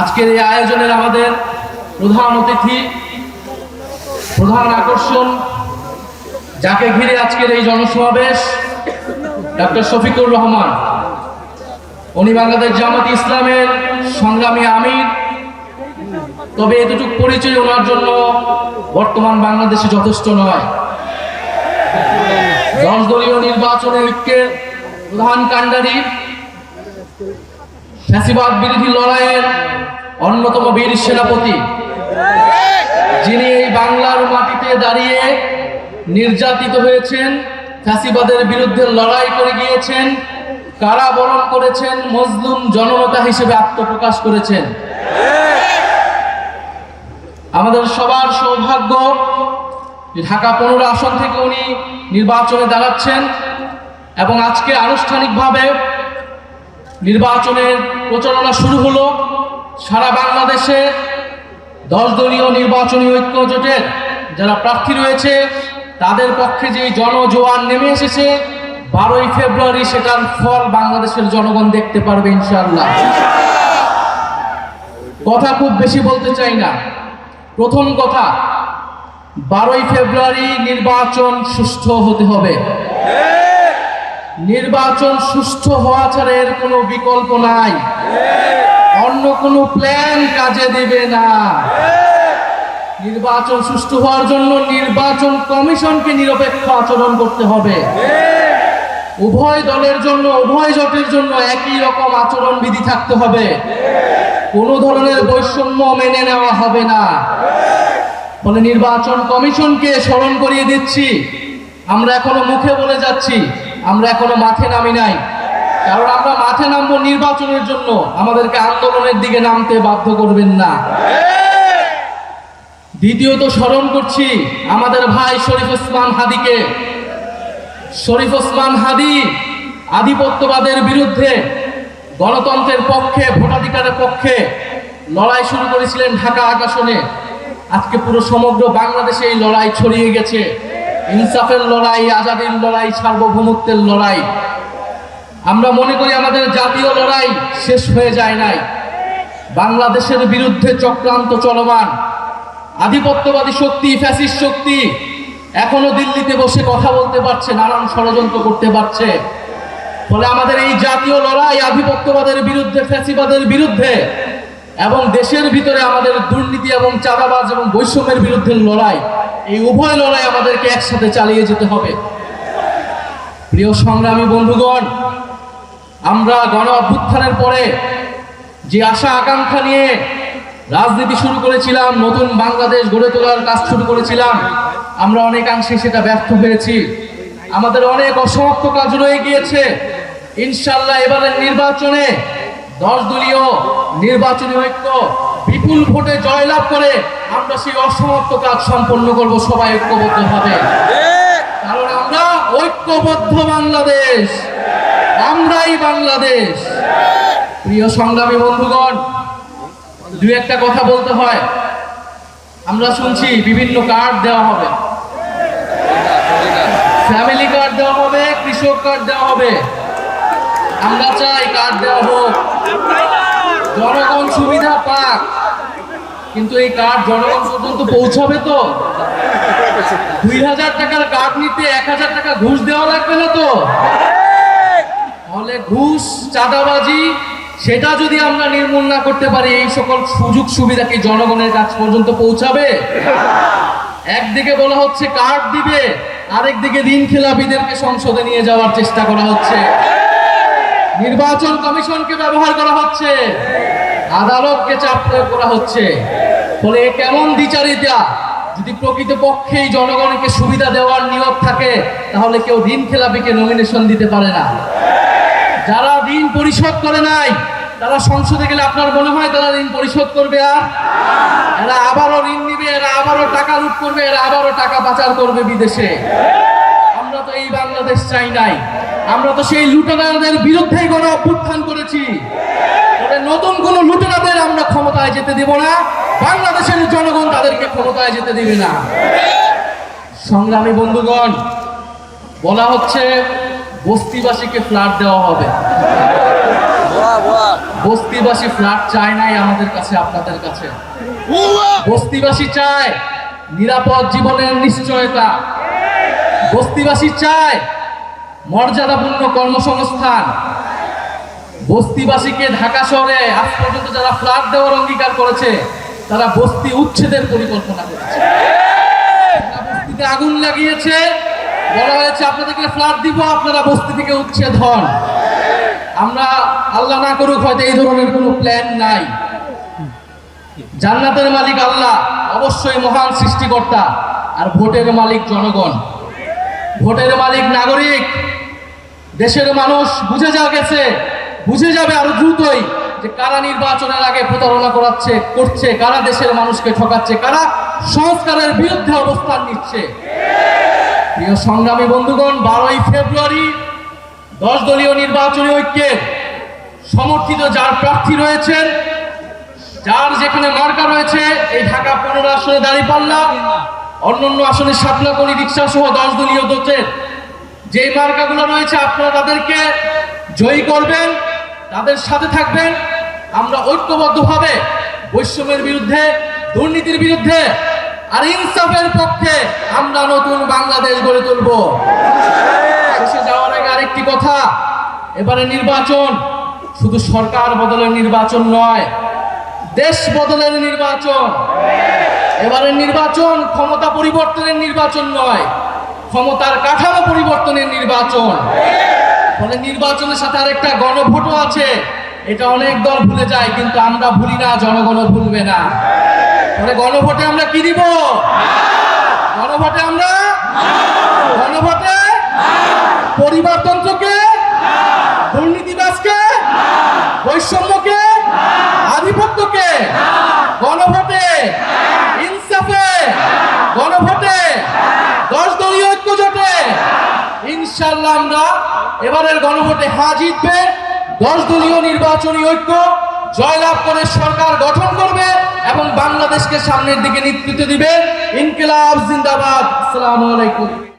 আজকের এই আয়োজনের আমাদের প্রধান অতিথি, প্রধান আকর্ষণ, যাকে ঘিরে আজকের এই জনসমাবেশ ডক্টর শফিকুর রহমান, উনি বাংলাদেশ জামাত ইসলামের সংগ্রামী আমির। তবে এতটুকু পরিচয় ওনার জন্য বর্তমান বাংলাদেশে যথেষ্ট নয়। দশ দলীয় নির্বাচনের ঐক্যের প্রধান কাণ্ডারি ফ্যাসিবাদ বিরোধী লড়াইয়ের অন্যতম বীর সেনাপতি, যিনি এই বাংলার মাটিতে দাঁড়িয়ে নির্যাতিত হয়েছেন, ফ্যাসিবাদের বিরুদ্ধে লড়াই করে গিয়েছেন, কারাবরণ করেছেন, মজলুম জননেতা হিসেবে আত্মপ্রকাশ করেছেন। আমাদের সবার সৌভাগ্য ঢাকা পনেরো আসন থেকে উনি নির্বাচনে দাঁড়াচ্ছেন এবং আজকে আনুষ্ঠানিকভাবে নির্বাচনের প্রচারণা শুরু হলো। সারা বাংলাদেশে দশ দলীয় নির্বাচনী ঐক্য জোটের যারা প্রার্থী রয়েছে, তাদের পক্ষে যে জনজোয়ার নেমে এসেছে, বারোই ফেব্রুয়ারি সেটার ফল বাংলাদেশের জনগণ দেখতে পারবে ইনশাল্লাহ কথা খুব বেশি বলতে চাই না। প্রথম কথা, বারোই ফেব্রুয়ারি নির্বাচন সুষ্ঠু হতে হবে। নির্বাচন সুষ্ঠু হওয়া ছাড়া এর কোনো বিকল্প নাই। অন্য কোনো প্ল্যান কাজে দেবে না। নির্বাচন সুষ্ঠু হওয়ার জন্য নির্বাচন কমিশনকে নিরপেক্ষ আচরণ করতে হবে। উভয় দলের জন্য, উভয় জোটের জন্য একই রকম আচরণ বিধি থাকতে হবে। কোনো ধরনের বৈষম্য মেনে নেওয়া হবে না। ফলে নির্বাচন কমিশনকে স্মরণ করিয়ে দিচ্ছি, আমরা এখনও মুখে বলে যাচ্ছি আমরা এখনও মাঠে নামি নাই। কারণ আমরা মাঠে নামবো নির্বাচনের জন্য। আমাদেরকে আন্দোলনের দিকে নামতে বাধ্য করবেন না। দ্বিতীয়ত স্মরণ করছি আমাদের ভাই শরীফ ওসমান হাদিকে। শরীফ ওসমান হাদি আধিপত্যবাদের বিরুদ্ধে গণতন্ত্রের পক্ষে, ভোটাধিকারের পক্ষে লড়াই শুরু করেছিলেন ঢাকা আকাশনে আজকে পুরো সমগ্র বাংলাদেশে এই লড়াই ছড়িয়ে গেছে। ইনসাফের লড়াই, আজাদির লড়াই, সার্বভৌমত্বের লড়াই। আমরা মনে করি আমাদের জাতীয় লড়াই শেষ হয়ে যায় নাই। বাংলাদেশের বিরুদ্ধে চক্রান্ত চলমান। আধিপত্যবাদী শক্তি, ফ্যাসিস্ট শক্তি এখনও দিল্লিতে বসে কথা বলতে পারছে, নানান ষড়যন্ত্র করতে পারছে। ফলে আমাদের এই জাতীয় লড়াই আধিপত্যবাদের বিরুদ্ধে, ফ্যাসিবাদের বিরুদ্ধে এবং দেশের ভিতরে আমাদের দুর্নীতি এবং চাঁদাবাজ এবং বৈষম্যের বিরুদ্ধে লড়াই, এই উভয় লড়াই আমাদেরকে একসাথে চালিয়ে যেতে হবে। প্রিয় সংগ্রামী বন্ধুগণ, আমরা গণ অভ্যুত্থানের পরে যে আশা আকাঙ্ক্ষা নিয়ে রাজনীতি শুরু করেছিলাম, নতুন বাংলাদেশ গড়ে তোলার কাজ শুরু করেছিলাম, আমরা অনেকাংশে সেটা ব্যর্থ হয়েছি। আমাদের অনেক অসমাপ্ত কাজ রয়ে গিয়েছে। ইনশাল্লাহ এবারের নির্বাচনে দশ দলীয় নির্বাচনী ঐক্য, বিপুল ভোটে জয়লাভ করে আমরা সেই অসমাপ্ত কাজ সম্পন্ন করব, সবাই ঐক্যবদ্ধ হবে। কারণ আমরা ঐক্যবদ্ধ বাংলাদেশ। আমরাই বাংলাদেশ। প্রিয় সংগ্রামী বন্ধুগণ, দু একটা কথা বলতে হয়। আমরা শুনছি বিভিন্ন কার্ড দেওয়া হবে। ফ্যামিলি কার্ড দেওয়া হবে, কৃষক কার্ড দেওয়া হবে। আমরা চাই কার্ড দেওয়া হোক। জনগণ সুবিধা পাক। কিন্তু এই কার্ড জনগণ পর্যন্ত পৌঁছাবে তো? দুই হাজার টাকার কার্ড নিতে এক হাজার টাকা ঘুষ দেওয়া লাগবে না তো? তাহলে ঘুষ, চাঁদাবাজি, সেটা যদি আমরা নির্মূল না করতে পারি, এই সকল সুযোগ সুবিধা কি জনগণের কাছ পর্যন্ত পৌঁছাবে? একদিকে বলা হচ্ছে কার্ড দিবে, আরেকদিকে ঋণ খেলাপিদেরকে সংসদে নিয়ে যাওয়ার চেষ্টা করা হচ্ছে। নির্বাচন কমিশনকে ব্যবহার করা হচ্ছে। আদালতকে চাপ প্রয়োগ করা হচ্ছে। ফলে কেমন দ্বিচারিতা? যদি প্রকৃতপক্ষেই জনগণকে সুবিধা দেওয়ার নিয়োগ থাকে, তাহলে কেউ ঋণ খেলাপিকে নমিনেশন দিতে পারে না। যারা ঋণ পরিশোধ করে নাই, তারা সংসদে গেলে আপনার মনে হয় তারা ঋণ পরিশোধ করবে আর? এরা আবারও ঋণ নিবে, এরা আবারও টাকা লুট করবে, এরা আবারও টাকা পাচার করবে বিদেশে। আমরা তো এই বাংলাদেশ চাই নাই। আমরা তো সেই লুটেরাদের বিরুদ্ধেই গণ অভ্যুত্থান করেছি। নতুন কোন লুটেরাদের আমরা ক্ষমতায় যেতে দেব না। বাংলাদেশের জনগণ তাদেরকে ক্ষমতায় যেতে দিবে না। সংগ্রামী বন্ধুগণ, বলা হচ্ছে বস্তিবাসীকে ফ্ল্যাট দেওয়া হবে। বস্তিবাসী ফ্ল্যাট চায় নাই আমাদের কাছে, আপনাদের কাছে। বস্তিবাসী চায় নিরাপদ জীবনের নিশ্চয়তা। বস্তিবাসী চায় মর্যাদাপূর্ণ কর্মসংস্থান। বস্তিবাসীকে ঢাকা শহরে আজ পর্যন্ত যারা ফ্ল্যাট দেওয়ার অঙ্গীকার করেছে, তারা বস্তি উচ্ছেদের পরিকল্পনা করেছে। বস্তিতে আগুন লাগিয়েছে, বলা হয়েছে, আপনাদেরকে ফ্ল্যাট দিব, আপনারা বস্তি থেকে উচ্ছেদ হন। আমরা, আল্লাহ না করুক, হয়তো এই ধরনের কোনো প্ল্যান নাই। জান্নাতের মালিক আল্লাহ, অবশ্যই মহান সৃষ্টিকর্তা আর ভোটের মালিক জনগণ। ভোটের মালিক নাগরিক, দেশের মানুষ বুঝে যা গেছে, বুঝে যাবে আরও দ্রুতই যে কারা নির্বাচনের আগে প্রতারণা করাচ্ছে, করছে, কারা দেশের মানুষকে ঠকাচ্ছে, কারা সংস্কারের বিরুদ্ধে অবস্থান নিচ্ছে। প্রিয় সংগ্রামী বন্ধুগণ, বারোই ফেব্রুয়ারি দশ দলীয় নির্বাচনী ঐক্যের সমর্থিত যার প্রার্থী রয়েছেন, যার যেখানে মার্কা রয়েছে, এই ঢাকা পনেরো দাঁড়িয়ে পাল্লা অন্যান্য আসনে সাতলা করি রিক্সা সহ দশ দলীয় দোচের যে মার্কাগুলো রয়েছে, আপনারা তাদেরকে জয়ী করবেন, তাদের সাথে থাকবেন। আমরা ঐক্যবদ্ধভাবে বৈষম্যের বিরুদ্ধে, দুর্নীতির বিরুদ্ধে আর ইনসাফের পক্ষে আমরা নতুন বাংলাদেশ গড়ে তুলব। শেষে যাওয়ার আগে আরেকটি কথা, এবারে নির্বাচন শুধু সরকার বদলের নির্বাচন নয়, দেশ বদলের নির্বাচন। এবারের নির্বাচন ক্ষমতা পরিবর্তনের নির্বাচন নয়, ক্ষমতার কাঠামো পরিবর্তনের নির্বাচন। ফলে নির্বাচনের সাথে আরেকটা গণভোটও আছে, এটা অনেক দল ভুলে যায়, কিন্তু আমরা ভুলি না জনগণও ভুলবে না। ফলে গণভোটে আমরা কি দিব? গণভোটে আমরা গণভোটে পরিবারতন্ত্রকে, দুর্নীতিবাজকে, বৈষম্যকে, আধিপত্যকে গণভোটে গণভোটে দশ দলীয় ঐক্য জোটে। ইনশাল্লাহ আমরা এবারের গণভোটে হা জিতবে। দশ দলীয় নির্বাচনী ঐক্য জয়লাভ করে সরকার গঠন করবে এবং বাংলাদেশকে সামনের দিকে নেতৃত্ব দিবে। ইনকিলাব জিন্দাবাদ। আসসালামু আলাইকুম।